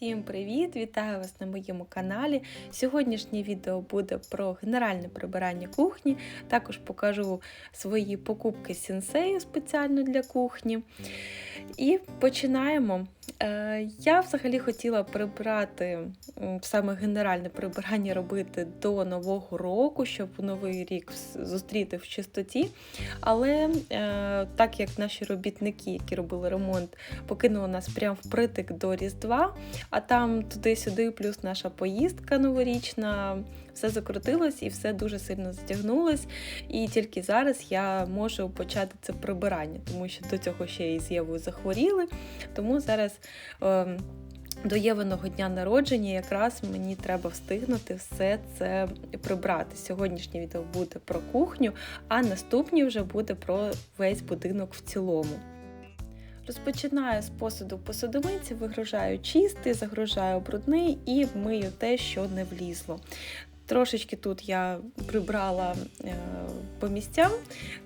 Всім привіт! Вітаю вас на моєму каналі. Сьогоднішнє відео буде про генеральне прибирання кухні. Також покажу свої покупки сенсею спеціально для кухні. І починаємо. Е, Я взагалі хотіла прибрати саме генеральне прибирання робити до Нового року, щоб новий рік зустріти в чистоті. Але е, так як наші робітники, які робили ремонт, покинули нас прямо впритик до Різдва, а там туди-сюди, плюс наша поїздка новорічна, все закрутилось і все дуже сильно затягнулось. І тільки зараз я можу почати це прибирання, тому що до цього ще і з Євою захворіли. Тому зараз. Е, до Євиного дня народження якраз мені треба встигнути все це прибрати. Сьогоднішнє відео буде про кухню, а наступні вже буде про весь будинок в цілому. Розпочинаю з посуду посудомийці, вигружаю чистий, загружаю брудний і мию те, що не влізло. Трошечки тут я прибрала е, по місцям.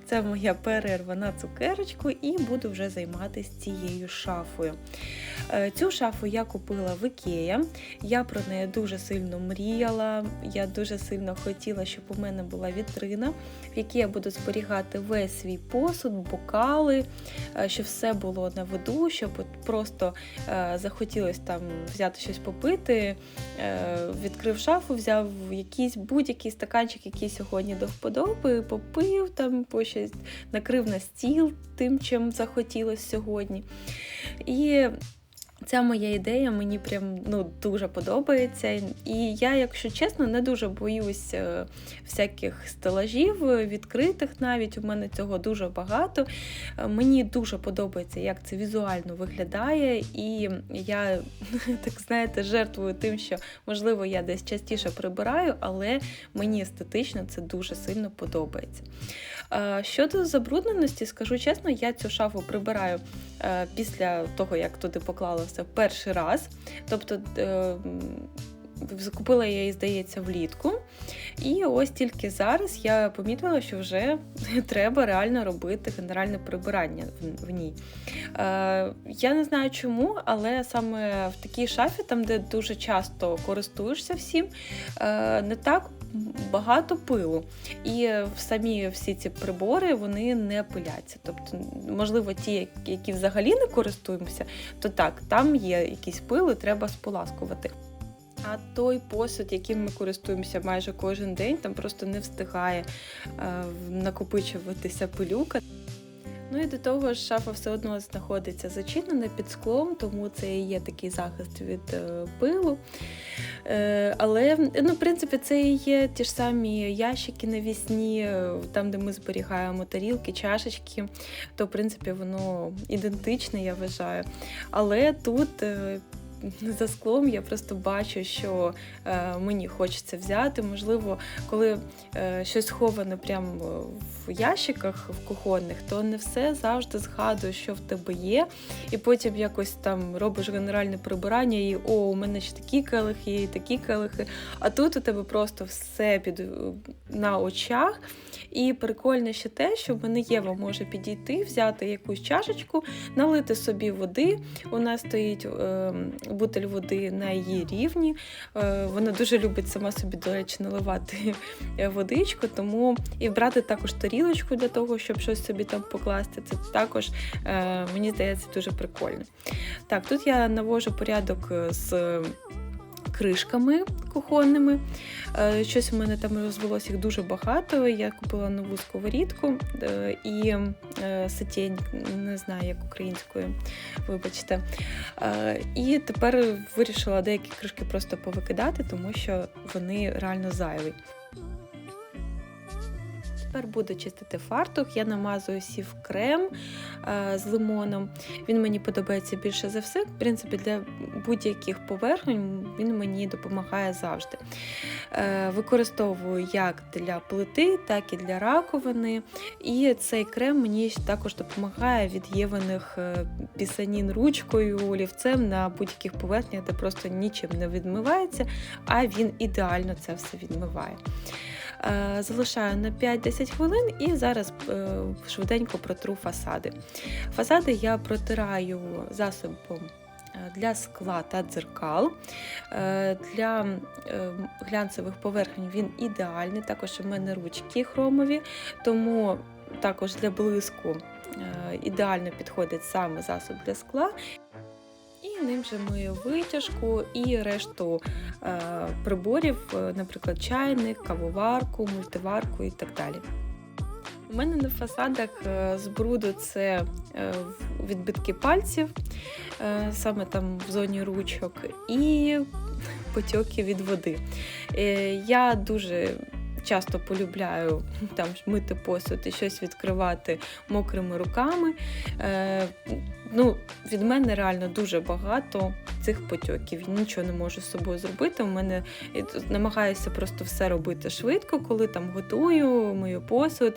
Це моя перерва на цукерочку, і буду вже займатися цією шафою. Е, Цю шафу я купила в Ікея. Я про неї дуже сильно мріяла. Я дуже сильно хотіла, щоб у мене була вітрина, в якій я буду зберігати весь свій посуд, бокали, е, щоб все було на виду, щоб просто е, захотілося там взяти щось попити. Відкрив шафу, взяв якийсь будь-який стаканчик, який сьогодні до вподоби, попив там, щось накрив на стіл тим, чим захотілося сьогодні. І Ця моя ідея мені прям ну дуже подобається. І я, якщо чесно, не дуже боюсь е, всяких стелажів, відкритих навіть. У мене цього дуже багато. Е, Мені дуже подобається, як це візуально виглядає, і я так знаєте, жертвую тим, що можливо я десь частіше прибираю, але мені естетично це дуже сильно подобається. Е, Щодо забрудненості, скажу чесно, я цю шафу прибираю після того, як туди поклала все перший раз. Тобто е, закупила я її, здається, влітку. І ось тільки зараз я помітила, що вже треба реально робити генеральне прибирання в, в ній. Е, я не знаю чому, але саме в такій шафі, там, де дуже часто користуєшся всім, е, не так багато пилу. І самі всі ці прибори вони не пиляться. Тобто, можливо, ті, які взагалі не користуємося, то так, там є якісь пили, треба споласкувати. А той посуд, яким ми користуємося майже кожен день, там просто не встигає е, накопичуватися пилюка. Ну і до того ж, шафа все одно знаходиться зачинена під склом, тому це і є такий захист від е, пилу. Е, але, ну, в принципі, це і є ті ж самі ящики навісні, е, там, де ми зберігаємо тарілки, чашечки, то, в принципі, воно ідентичне, я вважаю. Але тут. Е, за склом я просто бачу, що е, мені хочеться взяти. Можливо, коли е, щось сховане прямо в ящиках в кухонних, то не все завжди згадуєш, що в тебе є. І потім якось там робиш генеральне прибирання, і о, у мене ще такі келихи, і такі келихи. А тут у тебе просто все під на очах. І прикольно ще те, що в мене Єва може підійти, взяти якусь чашечку, налити собі води. У нас стоїть е, бутель води на її рівні. Е, вона дуже любить сама собі, до речі, наливати е, водичку, тому і брати також тарілочку для того, щоб щось собі там покласти. Це також, е, мені здається, дуже прикольно. Так, тут я навожу порядок з. Кришками кухонними. Е, Щось у мене там розбилося їх дуже багато. Я купила нову сковорідку е, і е, сетєнь, не знаю, як українською, вибачте. І тепер вирішила деякі кришки просто повикидати, тому що вони реально зайві. Тепер буду чистити фартух. Я намазую сів крем е, з лимоном. Він мені подобається більше за все. В принципі, для будь-яких поверхонь він мені допомагає завжди. Е, використовую як для плити, так і для раковини. І цей крем мені також допомагає від єваних е, пісанін ручкою, олівцем на будь-яких поверхнях, де просто нічим не відмивається, а він ідеально це все відмиває. Е, Залишаю на 5-10 хвилин і зараз е, швиденько протру фасади. Фасади я протираю засобом е, для скла та дзеркал. Для глянцевих поверхень він ідеальний. Також у мене ручки хромові, тому також для блиску ідеально підходить саме засоб для скла. І ним же мию витяжку і решту е, приборів, е, наприклад, чайник, кавоварку, мультиварку і так далі. У мене на фасадах е, з це відбитки пальців, саме там в зоні ручок, і потьоки від води. Я дуже часто полюбляю там мити посуд і щось відкривати мокрими руками. Е, Ну, від мене реально дуже багато цих потьоків. Нічого не можу з собою зробити. У мене намагаюся просто все робити швидко, коли там готую, мию посуд,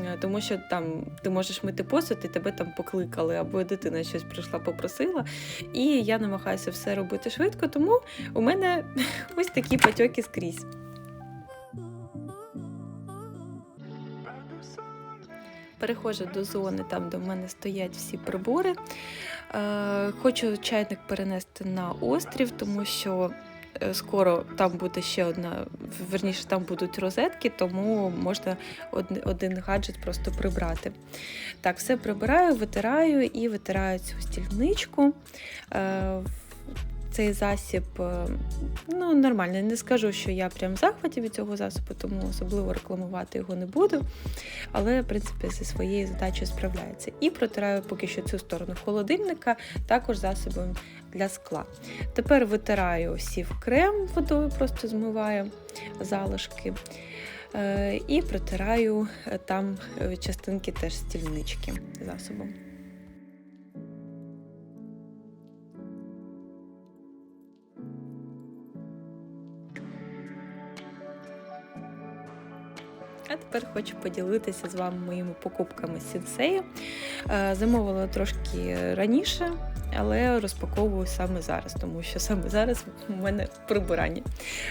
е, тому що там ти можеш мити посуд, і тебе там покликали, або дитина щось прийшла, попросила. І я намагаюся все робити швидко, тому у мене ось такі потьоки скрізь. Переходжу до зони, там, де в мене стоять всі прибори. Е, хочу чайник перенести на острів, тому що е, скоро там буде ще одна, верніше, там будуть розетки, тому можна один, гаджет просто прибрати. Так, все прибираю, витираю і витираю цю стільничку. Цей засіб е, ну, нормальний. Не скажу, що я прям в захваті від цього засобу, тому особливо рекламувати його не буду. Але, в принципі, зі своєю задачею справляється. І протираю поки що цю сторону холодильника, також засобом для скла. Тепер витираю сів крем водою, просто змиваю залишки. Е, І протираю е, там частинки теж стільнички засобом. Тепер хочу поділитися з вами моїми покупками з. Е, Замовила трошки раніше, але розпаковую саме зараз, тому що саме зараз у мене прибирання.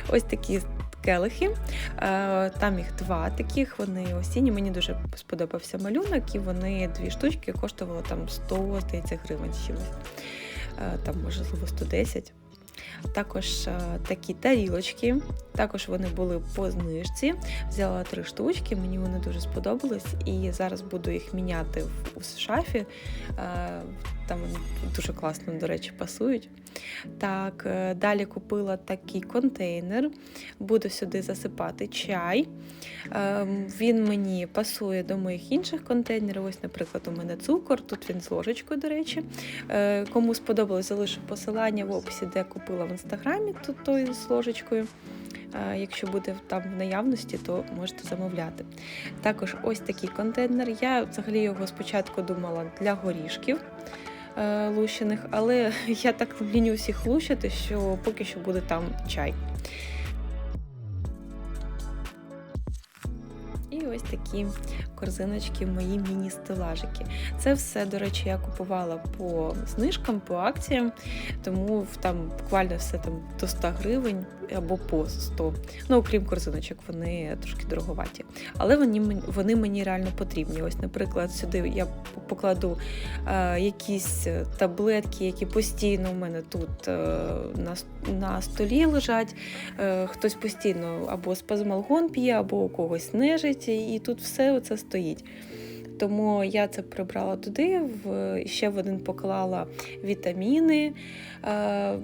Ось такі келихи. Е, Там їх два таких, вони осінні. Мені дуже сподобався малюнок, і вони дві штучки коштували там 100 здається, гривень з чимось. Е, Там, можливо, 110. Також е, такі тарілочки, також вони були по знижці. Взяла три штучки, мені вони дуже сподобались, і зараз буду їх міняти в шафі. Там вони дуже класно, до речі, пасують. Так, е, далі купила такий контейнер, буду сюди засипати чай. Е, Він мені пасує до моїх інших контейнерів. Ось, наприклад, у мене цукор, тут він з ложечкою, до речі. Е, Кому сподобалось, залишу посилання в описі, де купила в інстаграмі тут той з ложечкою. Якщо буде там в наявності, то можете замовляти. Також ось такий контейнер. Я взагалі його спочатку думала для горішків е, лущених, але я так лінюсь їх лущити, що поки що буде там чай. І ось такі корзиночки, мої міні-стелажики. Це все, до речі, я купувала по знижкам, по акціям, тому там буквально все там до 100 гривень або по 100. Ну, окрім корзиночок, вони трошки дороговаті. Але вони, вони мені реально потрібні. Ось, наприклад, сюди я покладу е, якісь таблетки, які постійно у мене тут е, на, на столі лежать. Е, хтось постійно або спазмалгон п'є, або у когось нежить, і тут все це стоїть. Тому я це прибрала туди, в, ще в один поклала вітаміни. Е,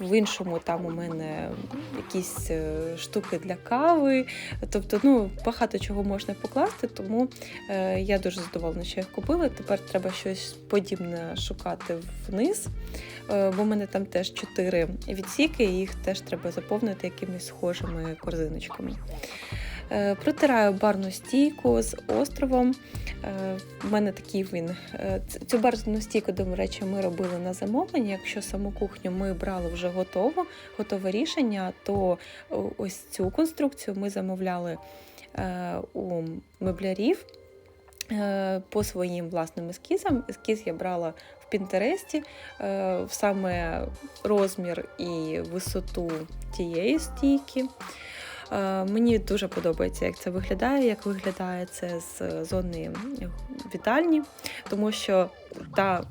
в, іншому там у мене якісь е, штуки для кави. Тобто, ну, багато чого можна покласти, тому е, я дуже задоволена, що їх купила. Тепер треба щось подібне шукати вниз, е, бо в мене там теж чотири відсіки, і їх теж треба заповнити якимись схожими корзиночками. Е, Протираю барну стійку з островом. Е, В мене такий він. е, Цю барну стійку, до речі, ми робили на замовлення. Якщо саму кухню ми брали вже готово, готове рішення, то ось цю конструкцію ми замовляли е, у меблярів е, по своїм власним ескізам. Ескіз я брала в Пінтересті, е, саме розмір і висоту тієї стійки. Е, Мені дуже подобається, як це виглядає, як виглядає це з зони вітальні, тому що та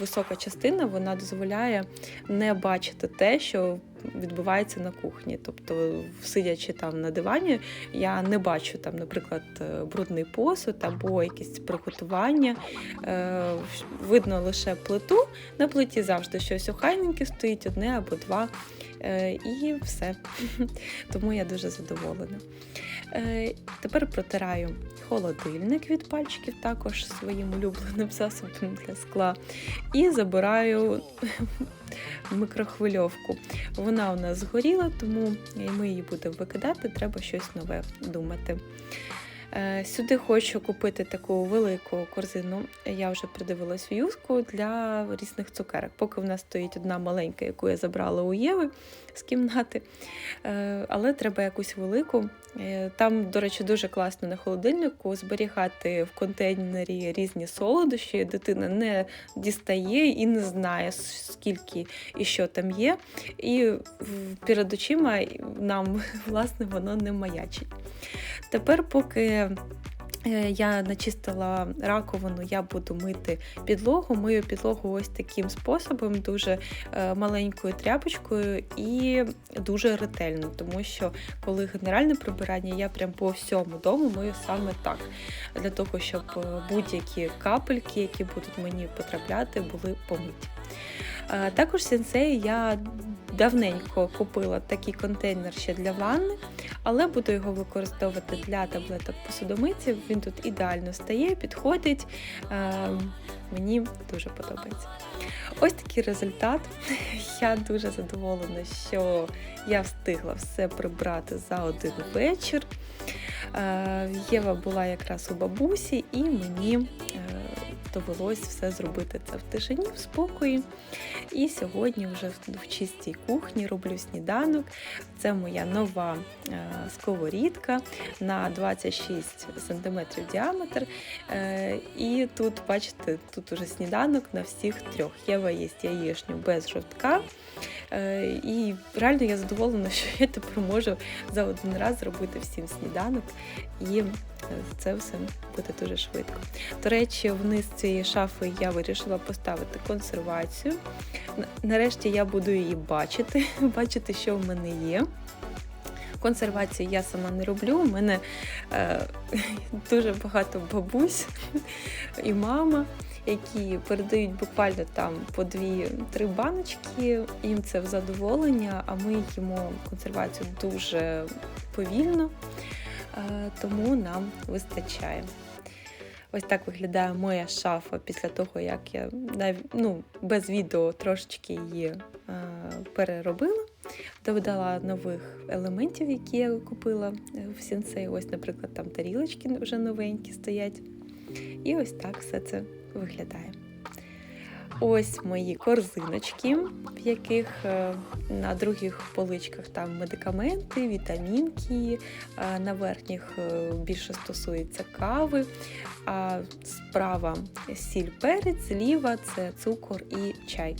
висока частина вона дозволяє не бачити те, що відбувається на кухні. Тобто, сидячи там на дивані, я не бачу там, наприклад, е, брудний посуд або якісь приготування. Е, Видно лише плиту. На плиті завжди щось охайненьке стоїть, одне або два. Е, І все. Тому я дуже задоволена. Тепер протираю холодильник від пальчиків, також своїм улюбленим засобом для скла. І забираю микрохвильовку. Вона у нас згоріла, тому ми її будемо викидати, треба щось нове думати. Е, Сюди хочу купити таку велику корзину. Я вже придивилась в юску для різних цукерок. Поки в нас стоїть одна маленька, яку я забрала у Єви з кімнати. Е, Але треба якусь велику. Е, Там, до речі, дуже класно на холодильнику зберігати в контейнері різні солодощі. Дитина не дістає і не знає, скільки і що там є. І перед очима нам, власне, воно не маячить. Тепер, поки е, я начистила раковину, я буду мити підлогу. Мию підлогу ось таким способом, дуже е, маленькою тряпочкою і дуже ретельно, тому що коли генеральне прибирання, я прям по всьому дому мию саме так, для того, щоб е, будь-які капельки, які будуть мені потрапляти, були помиті. Також сенсей я давненько купила такий контейнер ще для ванни, але буду його використовувати для таблеток посудомиці. Він тут ідеально стає, підходить. Мені дуже подобається. Ось такий результат. Я дуже задоволена, що я встигла все прибрати за один вечір. Єва була якраз у бабусі, і мені довелось все зробити це в тишині, в спокої. І сьогодні вже в чистій кухні роблю сніданок. Це моя нова е, сковорідка на 26 см діаметр. Е, і тут, бачите, тут уже сніданок на всіх трьох. Єва є яєчню без жовтка. Е, і реально я задоволена, що я тепер можу за один раз зробити всім сніданок. І це все буде дуже швидко. До речі, вниз цієї шафи я вирішила поставити консервацію. Нарешті я буду її бачити, бачити, що в мене є. Консервації я сама не роблю. У мене е, дуже багато бабусь і мама, які передають буквально там по дві-три баночки. Їм це в задоволення, а ми їмо консервацію дуже повільно. Е, тому нам вистачає. Ось так виглядає моя шафа після того, як я ну, без відео трошечки її е, переробила, додала нових елементів, які я купила в сінсей. Ось, наприклад, там тарілочки вже новенькі стоять. І ось так все це виглядає. Ось мої корзиночки, в яких е, на других поличках там медикаменти, вітамінки, на верхніх е, більше стосується кави, а справа сіль перець, зліва це цукор і чай.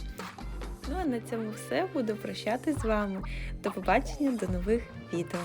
Ну а на цьому все. Буду прощатись з вами. До побачення, до нових відео.